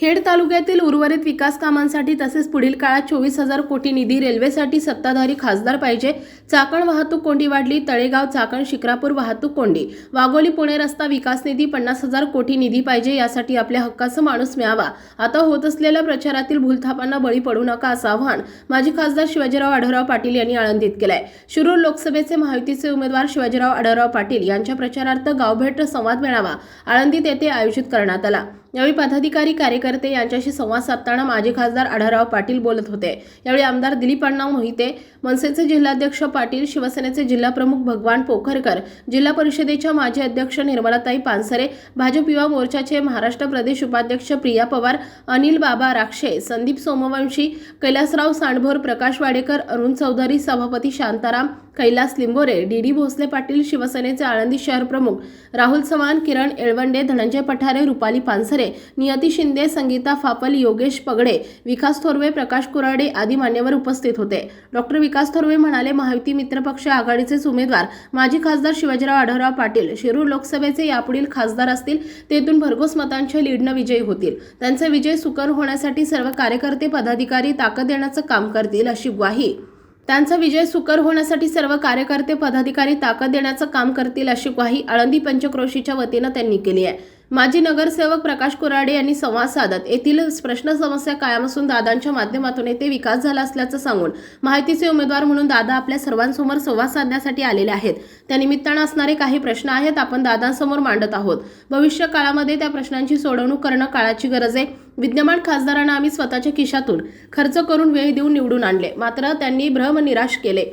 खेड तालुक्यातील उर्वरित विकास कामांसाठी तसेच पुढील काळात चोवीस हजार कोटी निधी रेल्वेसाठी सत्ताधारी खासदार पाहिजे. चाकण वाहतूक कोंडी वाढली. तळेगाव चाकण शिक्रापूर वाहतूक कोंडी. वाघोली पुणे रस्ता विकास निधी पन्नास हजार कोटी निधी पाहिजे यासाठी आपल्या हक्काचा माणूस मिळावा आता होत असलेल्या प्रचारातील भूलथापांना बळी पडू नका असं आव्हान माजी खासदार शिवाजीराव आढळराव पाटील यांनी आळंदीत केलंय. शिरूर लोकसभेचे महायुतीचे उमेदवार शिवाजीराव आढळराव पाटील यांच्या प्रचारार्थ गावभेट संवाद मेळावा आळंदीत येथे आयोजित करण्यात आला. यावेळी पदाधिकारी कार्यकर्ते यांच्याशी संवाद साधताना माजी खासदार आढाराव पाटील बोलत होते. यावेळी आमदार दिलीप अण्णा मोहिते मनसेचे जिल्हाध्यक्ष पाटील शिवसेनेचे जिल्हाप्रमुख भगवान पोखरकर जिल्हा परिषदेच्या माजी अध्यक्ष निर्मलाताई पानसरे भाजप युवा मोर्चाचे महाराष्ट्र प्रदेश उपाध्यक्ष प्रिया पवार अनिल बाबा राक्षे संदीप सोमवंशी कैलासराव सांडभोर प्रकाश वाडेकर अरुण चौधरी सभापती शांताराम कैलास लिंबोरे डी डी भोसले पाटील शिवसेनेचे आळंदी शहर प्रमुख राहुल चव्हाण किरण एळवंडे धनंजय पठारे रुपाली पानसरे नियती शिंदे संगीता फापल योगेश पगडे विकास थोरवे प्रकाश कुराडे आदी मान्यवर उपस्थित होते. डॉक्टर विकास थोरवे म्हणाले महायुती मित्रपक्ष आघाडीचेच उमेदवार. माजी खासदार शिवाजीराव आढळराव पाटील शिरूर लोकसभेचे यापुढील खासदार असतील तेथून भरघोस मतांच्या लीडनं विजयी होतील. त्यांचा विजय सुकर होण्यासाठी सर्व कार्यकर्ते पदाधिकारी ताकद देण्याचं काम करतील अशी ग्वाही त्यांचा विजय सुकर होण्यासाठी सर्व कार्यकर्ते पदाधिकारी ताकद देण्याचं काम करतील अशी ग्वाही आळंदी पंचक्रोशीच्या वतीनं त्यांनी केली आहे. माजी नगरसेवक प्रकाश कुराडे यांनी संवाद साधत. येथील प्रश्न समस्या कायम असून दादांच्या माध्यमातून येथे विकास झाला असल्याचं सांगून माहितीचे उमेदवार म्हणून दादा आपल्या सर्वांसमोर संवाद साधण्यासाठी आलेले आहेत. त्या निमित्तानं असणारे काही प्रश्न आहेत आपण दादांसमोर मांडत आहोत. भविष्य काळामध्ये त्या प्रश्नांची सोडवणूक करणं काळाची गरज आहे. विद्यमान खासदारांना आम्ही स्वतःच्या खिशातून खर्च करून वेळ देऊन निवडून आणले. मात्र त्यांनी भ्रम निराश केले.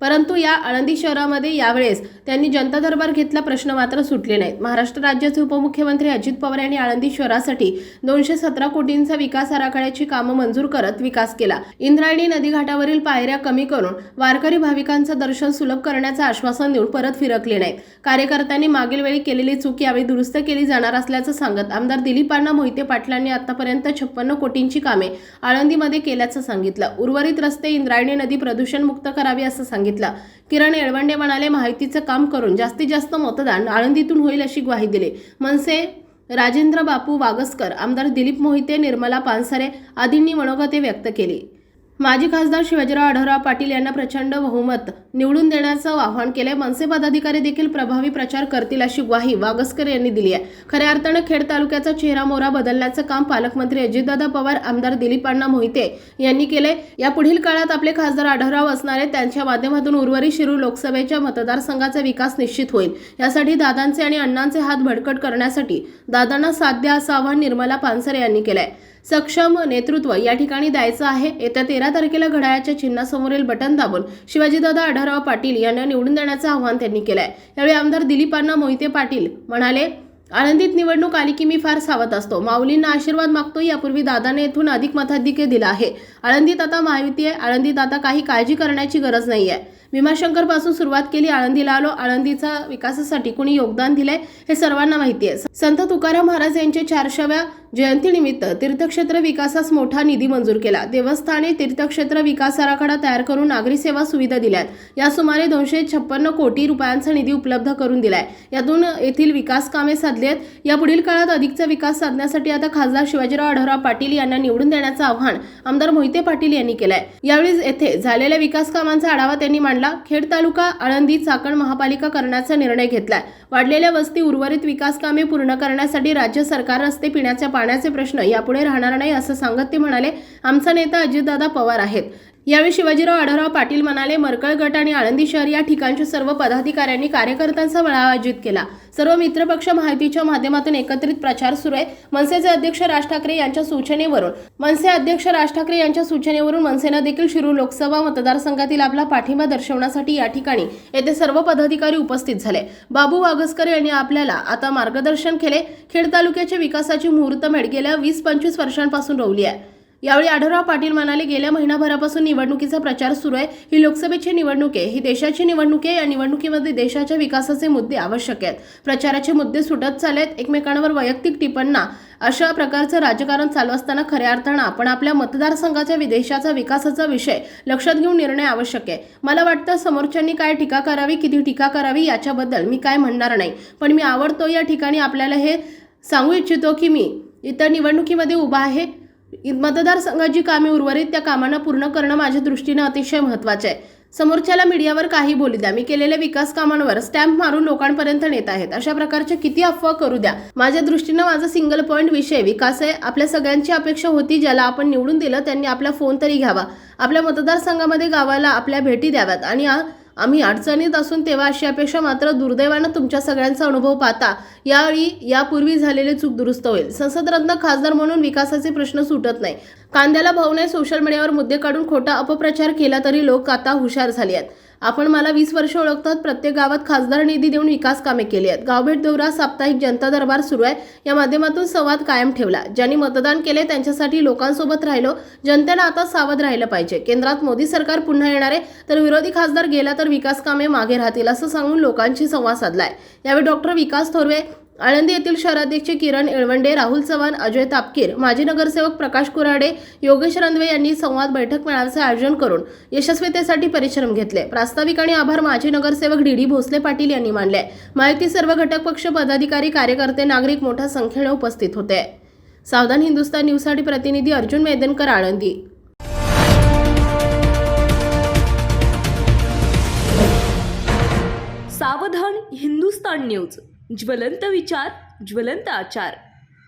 परंतु या आळंदी शहरामध्ये यावेळेस त्यांनी जनता दरबार घेतला प्रश्न मात्र सुटले नाहीत. महाराष्ट्र राज्याचे उपमुख्यमंत्री अजित पवार यांनी आळंदी शहरासाठी दोनशे सतरा कोटींचा विकास आराखड्याची कामं मंजूर करत विकास केला. इंद्रायणी नदीघाटावरील पायऱ्या कमी करून वारकरी भाविकांचं दर्शन सुलभ करण्याचं आश्वासन देऊन परत फिरकले नाहीत. कार्यकर्त्यांनी मागील वेळी केलेली चूक यावेळी दुरुस्त केली जाणार असल्याचं सांगत आमदार दिलीपांना मोहिते पाटलांनी आतापर्यंत छप्पन्न कोटींची कामे आळंदीमध्ये केल्याचं सांगितलं. उर्वरित रस्ते इंद्रायणी नदी प्रदूषण मुक्त करावी असं सांगितलं. किरण येळवंडे म्हणाले माहितीचं काम करून जास्तीत जास्त मतदान आळंदीतून होईल अशी ग्वाही दिली. मनसे राजेंद्र बापू वागसकर आमदार दिलीप मोहिते निर्मला पानसरे आदींनी मनोगते व्यक्त केली. माजी खासदार शिवाजीराव आढळराव पाटील यांना प्रचंड बहुमत निवडून देण्याचं आवाहन केलंय. मनसे पदाधिकारी देखील प्रभावी प्रचार करतील अशी ग्वाही वागसकर यांनी दिली आहे. खऱ्या अर्थानं खेड तालुक्याचा चेहरा मोहरा बदलण्याचं काम पालकमंत्री अजितदादा पवार आमदार दिलीप अण्णा मोहिते यांनी केले या पुढील काळात आपले खासदार आढळराव असणारे त्यांच्या माध्यमातून उर्वरित शिरूर लोकसभेच्या मतदारसंघाचा विकास निश्चित होईल. यासाठी दादांचे आणि अण्णांचे हात भडकट करण्यासाठी दादांना साध्य असं आवाहन निर्मला पानसरे यांनी केलंय. सक्षम नेतृत्व या ठिकाणी द्यायचं आहे. येत्या तेरा तारखेला घड्याळाच्या चिन्हासमोरील बटन दाबून शिवाजीदादा आढळराव पाटील यांना निवडून देण्याचं आवाहन त्यांनी केलंय. यावेळी आमदार दिलीपांना मोहिते पाटील म्हणाले आळंदीत निवडणूक आली की मी फार सावध असतो. माऊलींना आशीर्वाद मागतो यापूर्वी दादाने येथून अधिक मताधिक्य दिला आहे. आळंदीत आता महायुती आहे. आळंदीत आता काही काळजी करण्याची गरज नाही आहे भीमाशंकरपासून सुरुवात केली. आळंदीला आलो. आळंदीचा विकासासाठी कुणी योगदान दिलंय हे सर्वांना माहिती आहे संत तुकाराम महाराज यांच्या चारशेव्या जयंतीनिमित्त तीर्थक्षेत्र विकासास मोठा निधी मंजूर केला. देवस्थाने तीर्थक्षेत्र विकास आराखडा तयार करून नागरी सेवा सुविधा दिल्यात. या सुमारे दोनशे छप्पन्न कोटी रुपयांचा निधी उपलब्ध करून दिलाय. यातून येथील विकास कामे साधली आहेत या पुढील काळात अधिकचा विकास साधण्यासाठी आता खासदार शिवाजीराव आढळराव पाटील यांना निवडून देण्याचं आव्हान आमदार मोहिते पाटील यांनी केलंय. यावेळी येथे झालेल्या विकास कामांचा आढावा त्यांनी मांडला. खेड तालुका आळंदी चाकण महापालिका करण्याचा निर्णय घेतलाय. वाढलेल्या वस्ती उर्वरित विकास कामे पूर्ण करण्यासाठी राज्य सरकार रस्ते पिण्याच्या पाण्याचे प्रश्न यापुढे राहणार नाही असं सांगत ते म्हणाले. आमचा नेता अजितदादा पवार आहेत. यावेळी शिवाजीराव आढळराव पाटील म्हणाले मरकळ गट आणि आळंदी शहर या ठिकाणच्या सर्व पदाधिकाऱ्यांनी कार्यकर्त्यांचा मेळावा आयोजित केला. सर्व मित्रपक्ष माहितीच्या माध्यमातून एकत्रित प्रचार सुरू आहे. मनसेचे अध्यक्ष राज ठाकरे यांच्या सूचनेवरून मनसे अध्यक्ष राज ठाकरे यांच्या सूचनेवरून मनसेनं देखील शिरूर लोकसभा मतदारसंघातील आपला पाठिंबा दर्शवण्यासाठी या ठिकाणी येथे सर्व पदाधिकारी उपस्थित झाले. बाबू वागसकर यांनी आपल्याला आता मार्गदर्शन केले. खेड तालुक्याच्या विकासाची मुहूर्तमेढ गेल्या वीस पंचवीस वर्षांपासून रोवली आहे. यावेळी आढळराव पाटील म्हणाले गेल्या महिनाभरापासून निवडणुकीचा प्रचार सुरू आहे. ही लोकसभेची निवडणूक आहे ही देशाची निवडणूक आहे या निवडणुकीमध्ये देशाच्या विकासाचे मुद्दे आवश्यक आहेत. प्रचाराचे मुद्दे सुटत चाललेत. एकमेकांवर वैयक्तिक टिपण्णा अशा प्रकारचं राजकारण चालू असताना खऱ्या अर्थानं आपण आपल्या मतदारसंघाच्या विदेशाचा विकासाचा विषय लक्षात घेऊन निर्णय आवश्यक आहे. मला वाटतं समोरच्यांनी काय टीका करावी किती टीका करावी याच्याबद्दल मी काय म्हणणार नाही. पण मी आवडतो या ठिकाणी आपल्याला हे सांगू इच्छितो की मी इतर निवडणुकीमध्ये उभा आहे. मतदारसंघाची कामे उर्वरित त्या कामांना पूर्ण करणं माझ्या दृष्टीनं अतिशय महत्त्वाचं आहे. समोरच्याला मीडियावर काही बोलू द्या. मी केलेल्या विकास कामांवर स्टॅम्प मारून लोकांपर्यंत नेत आहेत. अशा प्रकारचे किती अफवा करू द्या. माझ्या दृष्टीनं माझा सिंगल पॉईंट विषय विकास आहे. आपल्या सगळ्यांची अपेक्षा होती ज्याला आपण निवडून दिलं त्यांनी आपला फोन तरी घ्यावा. आपल्या मतदारसंघामध्ये गावाला आपल्या भेटी द्याव्यात आणि आम्ही अडचणीत असून तेव्हा अशी अपेक्षा मात्र दुर्दैवानं तुमच्या सगळ्यांचा अनुभव पाहता. यावेळी यापूर्वी झालेली चूक दुरुस्त होईल. संसदरत्न खासदार म्हणून विकासाचे प्रश्न सुटत नाही. कांद्याला भाव नाही सोशल मीडियावर मुद्दे काढून खोटा अपप्रचार केला तरी लोक आता हुशार झाले आहेत. आपण मला वीस वर्ष ओळखतात प्रत्येक गावात खासदार निधी देऊन विकास कामे केली आहेत. गावभेट दौरा साप्ताहिक जनता दरबार सुरू आहे. या माध्यमातून संवाद कायम ठेवला. ज्यांनी मतदान केले त्यांच्यासाठी लोकांसोबत राहिलो. जनतेला आता सावध राहिलं पाहिजे. केंद्रात मोदी सरकार पुन्हा येणार आहे तर विरोधी खासदार गेला तर विकास कामे मागे राहतील असं सांगून लोकांशी संवाद साधलाय. यावेळी डॉक्टर विकास थोरवे आळंदी येथील शहराध्यक्ष किरण येळवंडे राहुल चव्हाण अजय तापकीर माजी नगरसेवक प्रकाश कुराडे योगेश रंधवे यांनी संवाद बैठक मेळाव्याचे आयोजन करून यशस्वीतेसाठी परिश्रम घेतले. प्रास्ताविक आणि आभार माजी नगरसेवक डी डी भोसले पाटील यांनी मानले माहिती सर्व घटक पक्ष पदाधिकारी कार्यकर्ते नागरिक मोठ्या संख्येने उपस्थित होते. सावधान हिंदुस्तान न्यूजसाठी प्रतिनिधी अर्जुन मेदनकर आळंदी. सावधान हिंदुस्तान न्यूज. ज्वलंत विचार ज्वलंत आचार.